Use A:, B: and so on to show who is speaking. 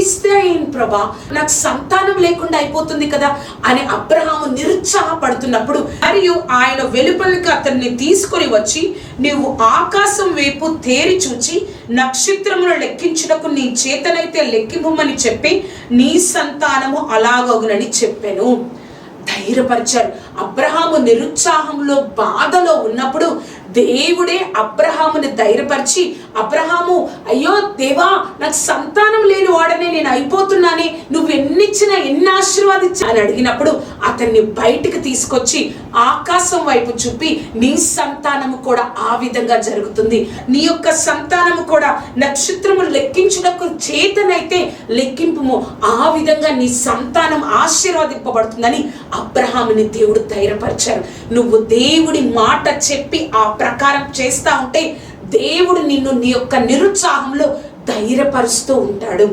A: ఇస్తే ఏం ప్రభా? నాకు సంతానం లేకుండా అయిపోతుంది కదా అని అబ్రహాము నిరుత్సాహపడుతున్నప్పుడు మరియు ఆయన వెలుపలికి అతన్ని తీసుకొని వచ్చి నీవు ఆకాశం వైపు తేరి చూచి నక్షత్రములు లెక్కించుటకు నీ చేతనైతే లెక్కింపమని చెప్పి నీ సంతానము అలాగగునని చెప్పాను. ధైర్యపరిచారు. అబ్రహాము నిరుత్సాహంలో బాధలో ఉన్నప్పుడు దేవుడే అబ్రహాముని ధైర్యపరిచి అబ్రహాము అయ్యో దేవా నాకు సంతానం లేని వాడనే నేను ఇచ్చిన ఎన్ని ఆశీర్వాదించి అని అడిగినప్పుడు అతన్ని బయటికి తీసుకొచ్చి ఆకాశం వైపు చూపి నీ సంతానము కూడా ఆ విధంగా జరుగుతుంది. నీ యొక్క సంతానము కూడా నక్షత్రము లెక్కించుటకు చేతనైతే లెక్కింపుము. ఆ విధంగా నీ సంతానం ఆశీర్వదింపబడుతుందని అబ్రహాముని దేవుడు ధైర్యపరిచారు. నువ్వు దేవుడి మాట చెప్పి ఆ ప్రకారం చేస్తా ఉంటే దేవుడు నిన్ను నీ యొక్క నిరుత్సాహంలో ధైర్యపరుస్తూ ఉంటాడు.